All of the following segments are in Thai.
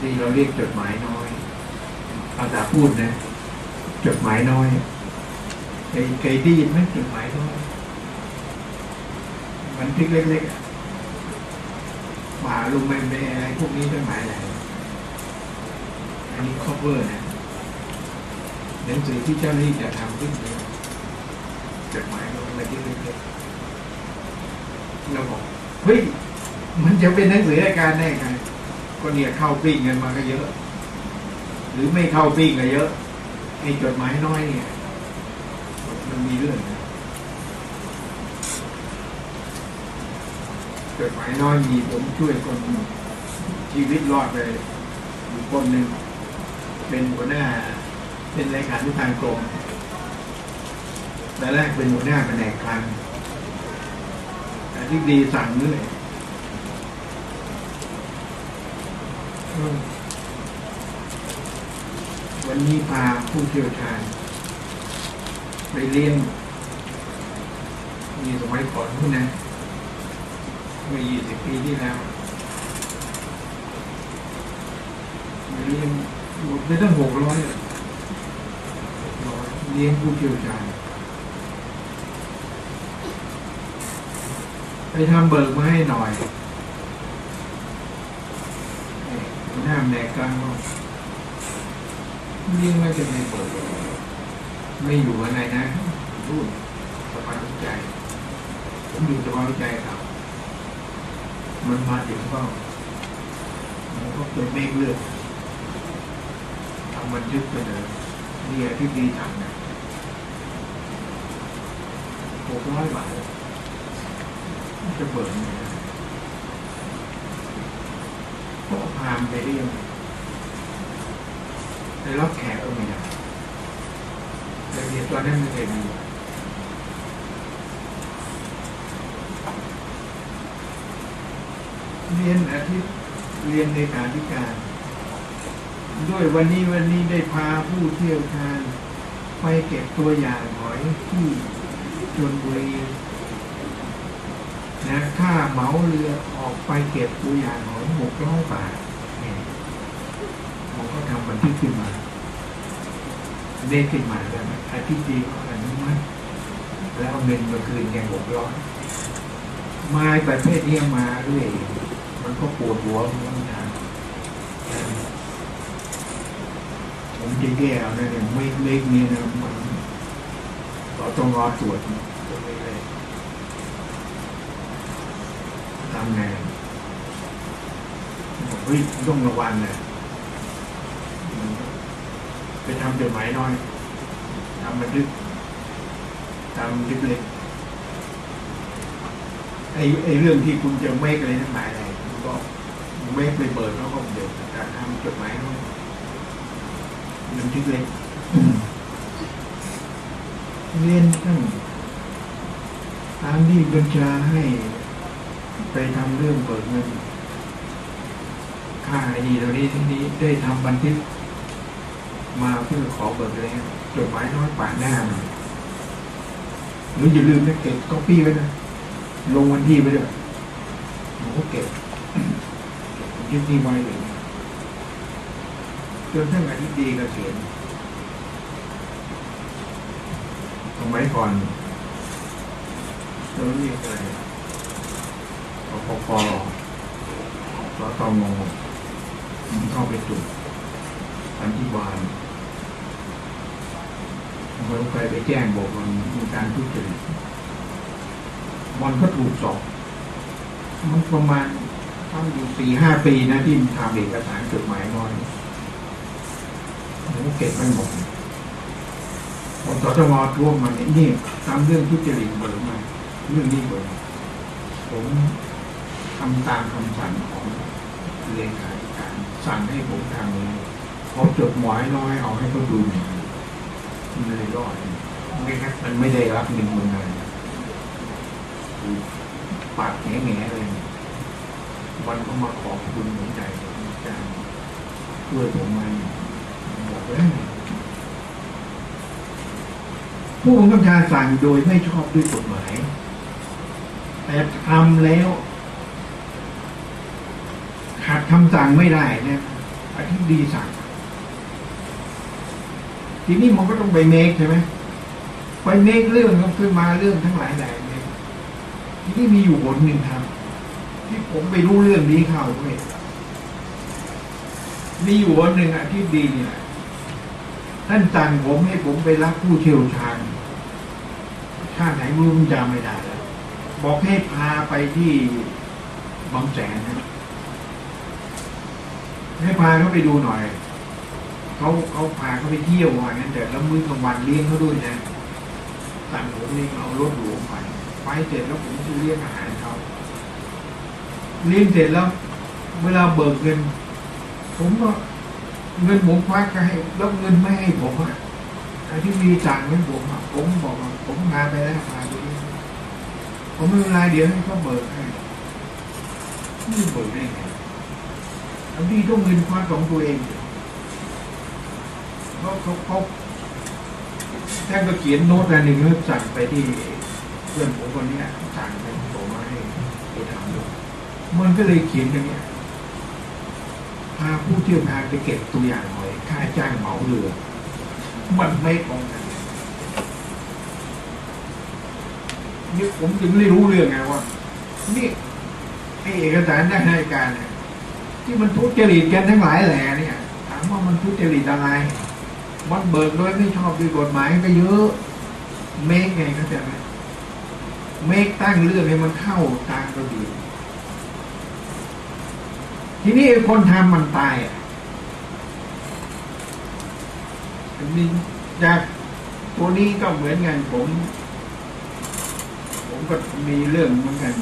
ที่เราเรียกจดหมายน้อยภาษาพูดนะ จดหมายน้อยเคยเคยได้ยินไหมจดหมายน้อยบันทึกเล็กๆอะป่าลุงแมนเบอะไรพวกนี้จดหมายอะไรอันนี้ cover นะหนังสือที่เจ้าหน้าที่จะทำขึ้นเนี่ยจดหมายน้อยบันทึกเล็กๆเราบอกเฮ้ยมันจะเป็นหนังสือรายการได้ไง ก็เนี่ยเข้าปิ้งกันมาก็เยอะ หรือไม่เข้าปิ้งก็เยอะไอ้จดหมายน้อยเนี่ยมันมีเรื่องนะจดหมายน้อยมีผมช่วยคนชีวิตรอดไปอยู่คนหนึ่งเป็นหัวหน้า เป็นเลขานุการกรมแต่แรกเป็นหัวหน้าแผนกคลังแต่ที่ดีสั่งเรื่อย วันนี้พาผู้เชี่ยวชาญไปเรียนมีสมัยก่อนนู่นนะเมื่อยี่สิบปีที่แล้วไปเรียนหมดไปตั้งหกร้อยเรียนผู้เชี่ยวชาญไปทำเบิกมาให้หน่อย ห้าแนกกลางว่าเรียกว่จะไม่เปิด ไม่อยู่อะไรนะรูดสภาวิจัยผมอยู่สภาวิจัยครับมันมาถึงก็มันก็เป็นเมฆเลือดทำบันทึกไปเลยนี่ที่ดีทำนะหกร้อยบาทจะเปิดไหมก็ พามไปเรียงในรอบแขกก็ไม่ได้แต่เรียนตอนนั้นไม่เคยมีเรียนอาทิตย์เรียนในการธิการ ด้วยวันนี้วันนี้ได้พาผู้เที่ยวชาญไปเก็บตัวอย่างหอยที่ชนบุรี นะค่าเหมาเรือออกไปเก็บตัวอย่างหอยหกร้อยบาทเนี่ยผมก็ทำบันทึกขึ้นมาเด้ขึ้นมาแล้วอาทิตย์ดีก็อนุมัติแล้วเงินมาคืนแกหกร้อยไม้ประเภทนี้มาด้วยมันก็ปวดหัวเหมันทางผมจะแก้เอานะเนี่ยไม่เล็กนี่นะมันเราต้องรอตรวจตัวไม่เล็ก ทำไงบอกเฮ้ยต้องระวังนะไปทำจดหมายน้อยทำบันทึกทำบันทึกเล็กไอ้ไอ้เรื่องที่คุณจะไม่อะไรทั้งหลายอะไรก็ไม่ไปเปิดแล้วก็เดี๋ยวการทำจดหมายน้อยบันทึกเล็กเรียนท่านตามที่บัญชาให้ ไปทำเรื่องเปิดเงินค่าไอดีตัวนี้ที่นี้ได้ทำบันทึก มาเพื่อขอเบิกแล้วจดหมายน้อยป่าหน้าหน่อยหรืออย่าลืมนะเก็บก๊อปปี้ไว้นะลงวันที่ไว้ด้วยผมก็เก็บยึดนี่ไว้เลยจนท่านอธิบดีกเกษียณสมัยก่อนเราเรียกอะไร ปปปสตมมันเข้าไปตรวจอันที่บานเราเคยไปแจ้งบอกมันมีการทุจริตมันก็ถูกสอบ มันประมาณทำอยู่สี่ห้าปีนะที่ทำเอกสารจดหมายน้อยผมเก็บไม่หมดพอสตมท่วมมันนี่ทำเรื่องทุจริตเบิกมาเรื่องนี้เบิกผม ทำตามคำสั่งของเลขาธิการสั่งให้ผมทำเลยเขาจดหมายน้อยเอาให้เขาดูหน่อยมันเลยรอดไม่งั้นมันไม่ได้รับเงินมันเลยปากแง่แง่เลยวันก็มาขอบคุณหัวใจอาจารย์ช่วยผมมาบอกเลยผู้บังคับบัญชาสั่งโดยไม่ชอบด้วยกฎหมายแต่ทำแล้ว คำสั่งไม่ได้นะออาทิตย์ดีสั่ง ทีนี้มันก็ต้องไปเมคใช่ไหมไปเมคเรื่องขึ้นมาเรื่องทั้งหลายแหล่เนี่ยทีนี้มีอยู่บทหนึ่งครับที่ผมไปรู้เรื่องนี้เข้าเว้ยมีอยู่วันหนึ่งอาทิตย์ดีเนี่ยท่านสั่งผมให้ผมไปรับผู้เชี่ยวชาญชาติไหนไม่รู้ผมจำไม่ได้แล้วบอกให้พาไปที่บางแสนนะ ให้พาเขาไปดูหน่อยเขาเขาพาเขาไปเที่ยวว่างั้นแต่แล้วมื้อกลางวันเลี้ยงเขาด้วยนะสั่งผมนี่เอารถหลวงไปไปเสร็จแล้วผมจะเลี้ยงอาหารเขาเลี้ยงเสร็จแล้ว เวลาเบิกเงิน ผมก็เงินผมควักก็ให้แล้วเงินไม่ให้ผมอะไอ้ที่มีจ่ายเงินผมอะผมบอกว่าผมงานไปแล้วพาไปเลี้ยงผมไม่เป็นไรเดี๋ยวให้เขาเบิกให้ไม่เบิกได้ไง อันนี้ต้องเงินควักของตัวเองเขาเขาเขาท่านก็เขียนโน้ตอันหนึ่งแล้วสั่งไปที่เพื่อนผมคนนี้สั่งไปส่งมาให้ไปทำด้วยมันก็เลยเขียนอย่างเงี้ยพาผู้เชี่ยวชาญไปเก็บตัวอย่างหน่อยค่าจ้างเหมาเรือ มันไม่ตรงกันนี่ผมถึงไม่รู้เรื่องไงว่า นี่ไอเอกสารด้านราชการเนี่ย ที่มันทุจริตกันทั้งหลายแหล่เนี่ยถามว่ามันทุจริตอะไรมันเบิกโดยไม่ชอบด้วยกฎหมายก็เยอะ เมกไงเข้าใจไหมเมกตั้งเรื่องให้มันเข้าตามระเบียบทีนี้ไอ้คนทำมันตายอะมีจากตัวนี้ก็เหมือนกันผม ผมก็มีเรื่องเหมือนกัน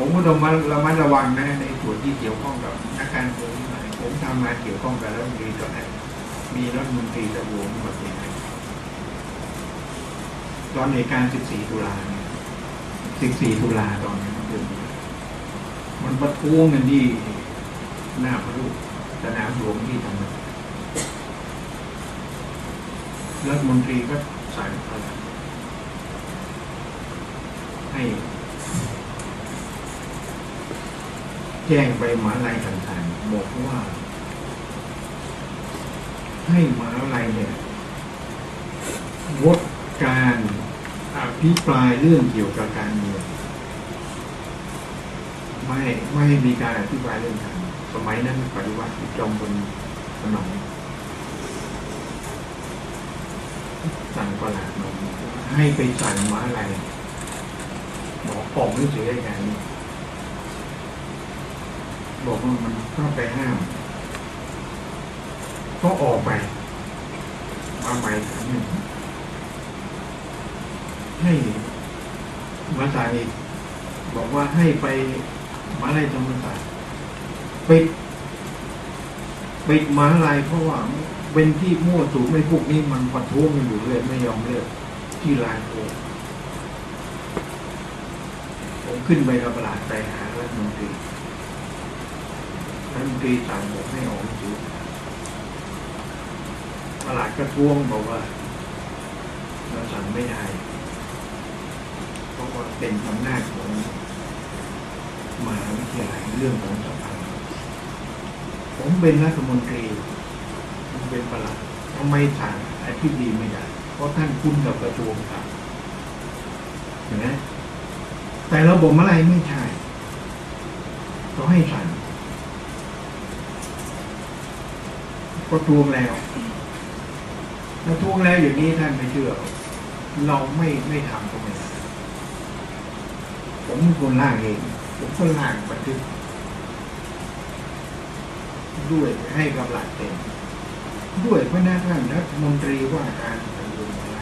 ผมก็ต้องมาระมัดระวังนะในส่วนที่เกี่ยวข้องกับนักการเมืองผมทำงานเกี่ยวข้องกับรัฐมนตรีตอนนั้นมีรัฐมนตรีตะวงหมดเลยนะตอนเหตุการ 14 ตุลาเนี่ย 14 ตุลาตอนนั้นเดือนนี้มันประท้วงกันที่หน้าพระรูปสนามหลวงที่ทำรัฐมนตรีก็สั่งอะไรให้ แจ้งไปหมาลัยต่างๆ บอกว่า ให้หมาลัยเนี่ยงดการอภิปรายเรื่องเกี่ยวกับการเมืองไม่ไม่มีการอธิบายเรื่องการสมัยนั้นปฏิวัติจอมพลสนองสั่งประหลาดมาให้ไปสั่งมาอะไรบอกออกหนังสือให้การนี้ บอกว่ามันเข้าไปห้ามก็ออกไปมาใหม่ครั้งหนึ่งให้มาสายอีกบอกว่าให้ไปมาลัยธรรมศาสตร์ปิดปิดมาลัยเพราะว่าเป็นที่มั่วสุมไม่พวกนี้มันประท้วงกันอยู่เลยไม่ยอมเลิกที่ลานโอผมขึ้นไปกับประหลาดไปหารัฐมนตรี รัฐมนตรีสั่งผมให้ออกหนังสือประหลาดก็ท้วงบอกว่าเราสั่งไม่ได้เพราะว่าเป็นอำนาจของมหาวิทยาลัยเรื่องของสภาผมเป็นรัฐมนตรีผมเป็นประหลัดทำไมสั่งอธิบดีไม่ได้ เพราะท่านคุ้นกับกระทรวงครับเห็นไหมแต่ระบบอะไรไม่ใช่ก็ให้สั่ง ก็ทวงแล้วถ้าทวงแล้วอย่างนี้ท่านไม่เชื่อ เราไม่ไม่ทำก็ไม่ได้ผมเป็นคนล่างเอง ผมก็ล่างบันทึกด้วยให้กำลังเต็ม ด้วยพระนักงานรัฐมนตรีว่าการกระทรวงอะไร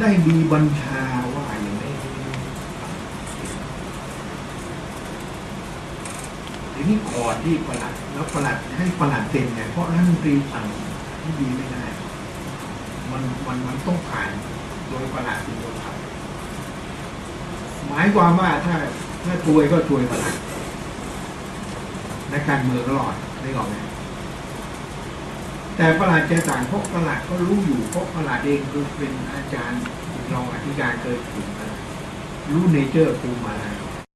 ได้มีบัญชาว่าอย่างนี้ ทีนี้ก่อนที่ประหลัดแล้วประหลัดให้ประหลัดเต็มเนี่ยเพราะรัฐมนตรีสั่งที่ดีไม่ได้ มันมันมันต้องผ่านโดยประหลัดเป็นคนทำหมายความว่าถ้าถ้าช่วยก็ช่วยประหลัดนักการเมืองก็รอดได้ก่อนไหมแต่ประหลัดจะต่างเพราะประหลัดก็รู้อยู่เพราะประหลัดเองคือเป็นอาจารย์รองอธิการเคยถึงรู้เนเจอร์ภูมิมาแล้ว